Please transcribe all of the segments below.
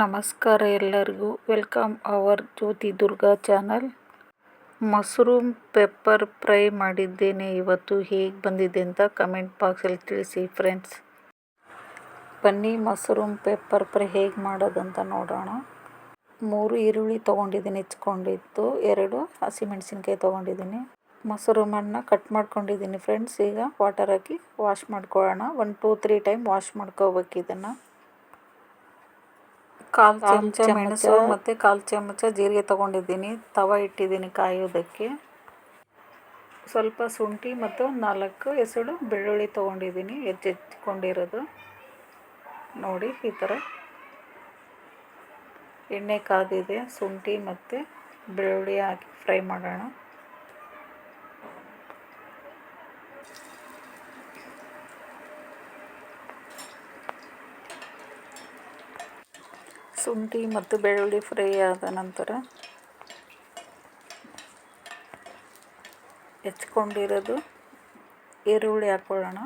ನಮಸ್ಕಾರ ಎಲ್ಲರಿಗೂ. Welcome our Jyothi Durga channel. Mushroom pepper fry ಮಾಡಿದ್ದೇನೆ. ಇವತ್ತು ಹೇಗೆ ಬಂದಿದೆ ಅಂತ ಕಮೆಂಟ್ ಬಾಕ್ಸಲ್ಲಿ ತಿಳಿಸಿ ಫ್ರೆಂಡ್ಸ್. ಬನ್ನಿ ಮಶ್ರೂಮ್ ಪೆಪ್ಪರ್ ಫ್ರೈ ಹೇಗೆ ಮಾಡೋದಂತ ನೋಡೋಣ. ಮೂರು ಈರುಳ್ಳಿ ತೊಗೊಂಡಿದ್ದೀನಿ, ಹೆಚ್ಕೊಂಡಿದ್ದು. ಎರಡು ಹಸಿಮೆಣಸಿನ್ಕಾಯಿ ತೊಗೊಂಡಿದ್ದೀನಿ. ಮಶ್ರೂಮನ್ನು ಕಟ್ ಮಾಡ್ಕೊಂಡಿದ್ದೀನಿ ಫ್ರೆಂಡ್ಸ್. ಈಗ ವಾಟರ್ ಹಾಕಿ ವಾಶ್ ಮಾಡ್ಕೊಳ್ಳೋಣ. One two three time wash ಮಾಡ್ಕೋಬೇಕು ಇದನ್ನು. ಕಾಲು ಚಮಚ ಮೆಣಸು ಮತ್ತು ಕಾಲು ಚಮಚ ಜೀರಿಗೆ ತೊಗೊಂಡಿದ್ದೀನಿ. ತವ ಇಟ್ಟಿದ್ದೀನಿ ಕಾಯೋದಕ್ಕೆ. ಸ್ವಲ್ಪ ಶುಂಠಿ ಮತ್ತು ನಾಲ್ಕು ಎಸಳು ಬೆಳ್ಳುಳ್ಳಿ ತೊಗೊಂಡಿದ್ದೀನಿ ಹೆಚ್ಚೆಚ್ಕೊಂಡಿರೋದು ನೋಡಿ ಈ ಥರ. ಎಣ್ಣೆ ಕಾದಿದೆ ಶುಂಠಿ ಮತ್ತು ಬೆಳ್ಳುಳ್ಳಿ ಹಾಕಿ ಫ್ರೈ ಮಾಡೋಣ. ಶುಂಠಿ ಮತ್ತು ಬೆಳ್ಳುಳ್ಳಿ ಫ್ರೈ ಆದ ನಂತರ ಹೆಚ್ಕೊಂಡಿರೋದು ಈರುಳ್ಳಿ ಹಾಕ್ಕೊಳ್ಳೋಣ.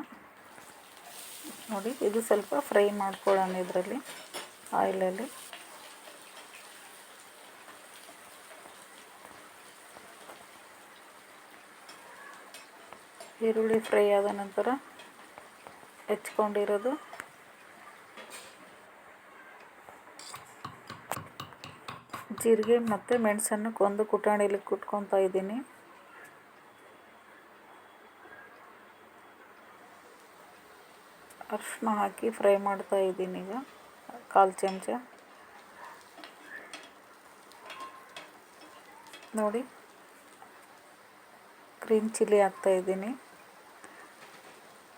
ನೋಡಿ, ಇದು ಸ್ವಲ್ಪ ಫ್ರೈ ಮಾಡ್ಕೊಳ್ಳೋಣ ಇದರಲ್ಲಿ, ಆಯಿಲಲ್ಲಿ. ಈರುಳ್ಳಿ ಫ್ರೈ ಆದ ನಂತರ ಹೆಚ್ಕೊಂಡಿರೋದು ಜೀರಿಗೆ ಮತ್ತು ಮೆಣಸನ್ನು ಕೊಂದು ಕುಟಾಣಿಲಿ ಕುಟ್ಕೊತಾ ಇದ್ದೀನಿ. ಅರಿಶಿನ ಹಾಕಿ ಫ್ರೈ ಮಾಡ್ತಾ ಇದ್ದೀನಿ ಈಗ, ಕಾಲು ಚಮಚ. ನೋಡಿ, ಗ್ರೀನ್ ಚಿಲ್ಲಿ ಹಾಕ್ತಾ ಇದ್ದೀನಿ.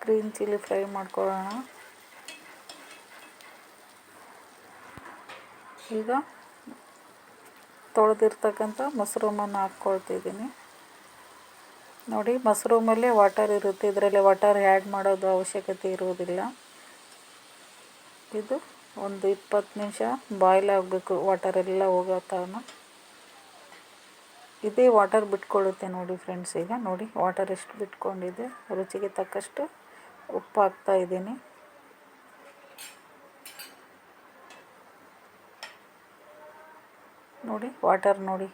ಗ್ರೀನ್ ಚಿಲ್ಲಿ ಫ್ರೈ ಮಾಡ್ಕೊಳ್ಳೋಣ. ಈಗ ತೊಳೆದಿರ್ತಕ್ಕಂಥ ಮಸ್ರೂಮನ್ನು ಹಾಕ್ಕೊಳ್ತಿದ್ದೀನಿ. ನೋಡಿ, ಮಶ್ರೂಮಲ್ಲೇ ವಾಟರ್ ಇರುತ್ತೆ. ಇದರಲ್ಲಿ ವಾಟರ್ ಆ್ಯಡ್ ಮಾಡೋದು ಅವಶ್ಯಕತೆ ಇರುವುದಿಲ್ಲ ಇದು ಒಂದು ಇಪ್ಪತ್ತು ನಿಮಿಷ ಬಾಯ್ಲ್ ಆಗಬೇಕು ವಾಟರ್ ಎಲ್ಲ ಹೋಗೋ ತನಕ ಇದೇ ವಾಟರ್ ಬಿಟ್ಕೊಳ್ಳುತ್ತೆ ನೋಡಿ ಫ್ರೆಂಡ್ಸ್, ಈಗ ನೋಡಿ ವಾಟರ್ ಎಷ್ಟು ಬಿಟ್ಕೊಂಡಿದೆ. ರುಚಿಗೆ ತಕ್ಕಷ್ಟು ಉಪ್ಪು ಹಾಕ್ತಾ ಇದ್ದೀನಿ. ನೋಡಿ ವಾಟರ್ ನೋಡಿ.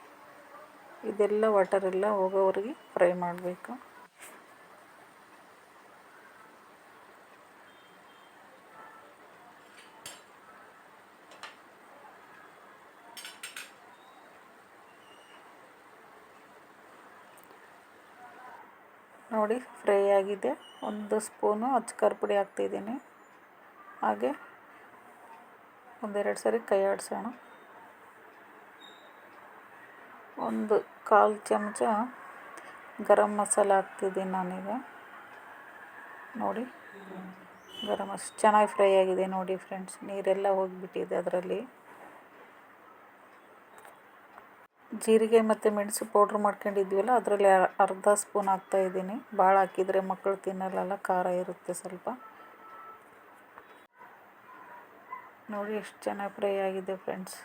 ಇದೆಲ್ಲ ವಾಟರ್ ಎಲ್ಲ ಹೋಗೋವರೆಗೆ ಫ್ರೈ ಮಾಡಬೇಕು. ನೋಡಿ ಫ್ರೈ ಆಗಿದೆ. ಒಂದು ಸ್ಪೂನು ಅಚ್ಚಕಾರ ಪುಡಿ ಹಾಕ್ತಿದ್ದೀನಿ. ಹಾಗೆ ಒಂದೆರಡು ಸರಿ ಕೈ ಆಡಿಸೋಣ. ಒಂದು ಕಾಲು ಚಮಚ ಗರಂ ಮಸಾಲ ಹಾಕ್ತಿದ್ದೀನಿ ನಾನೀಗ. ನೋಡಿ, ಗರಂ ಮಸ, ಚೆನ್ನಾಗಿ ಫ್ರೈ ಆಗಿದೆ ನೋಡಿ ಫ್ರೆಂಡ್ಸ್, ನೀರೆಲ್ಲ ಹೋಗಿಬಿಟ್ಟಿದೆ ಅದರಲ್ಲಿ. ಜೀರಿಗೆ ಮತ್ತು ಮೆಣಸು ಪೌಡ್ರ್ ಮಾಡ್ಕೊಂಡಿದ್ವಲ್ಲ ಅದರಲ್ಲಿ ಅರ್ಧ ಸ್ಪೂನ್ ಹಾಕ್ತಾಯಿದ್ದೀನಿ ಭಾಳ ಹಾಕಿದರೆ ಮಕ್ಕಳು ತಿನ್ನಲ್ಲ ಖಾರ ಇರುತ್ತೆ ಸ್ವಲ್ಪ. ನೋಡಿ, ಎಷ್ಟು ಚೆನ್ನಾಗಿ ಫ್ರೈ ಆಗಿದೆ ಫ್ರೆಂಡ್ಸ್.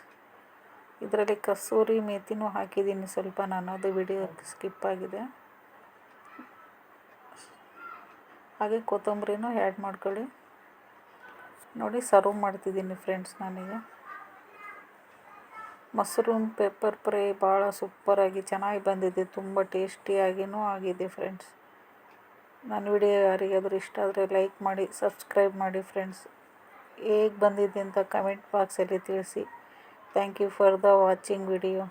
ಇದರಲ್ಲಿ ಕಸೂರಿ ಮೇಥಿನೂ ಹಾಕಿದ್ದೀನಿ. ಸ್ವಲ್ಪ ನಾನು ಅದು ವಿಡಿಯೋ ಸ್ಕಿಪ್ ಆಗಿದೆ. ಹಾಗೆ ಕೊತ್ತಂಬರಿನೂ ಆ್ಯಡ್ ಮಾಡ್ಕೊಳ್ಳಿ. ನೋಡಿ ಸರ್ವ್ ಮಾಡ್ತಿದ್ದೀನಿ ಫ್ರೆಂಡ್ಸ್ ನಾನೀಗ. ಮಶ್ರೂಮ್ ಪೆಪ್ಪರ್ ಫ್ರೈ ಭಾಳ ಸೂಪರಾಗಿ ಚೆನ್ನಾಗಿ ಬಂದಿದೆ. ತುಂಬ ಟೇಸ್ಟಿಯಾಗಿಯೂ ಆಗಿದೆ ಫ್ರೆಂಡ್ಸ್ ನನ್ನ ವಿಡಿಯೋ ಯಾರಿಗಾದರೂ ಇಷ್ಟ ಆದರೆ ಲೈಕ್ ಮಾಡಿ ಸಬ್ಸ್ಕ್ರೈಬ್ ಮಾಡಿ ಫ್ರೆಂಡ್ಸ್ ಹೇಗೆ ಬಂದಿದೆ ಅಂತ ಕಮೆಂಟ್ ಬಾಕ್ಸಲ್ಲಿ ತಿಳಿಸಿ. Thank you for the watching video.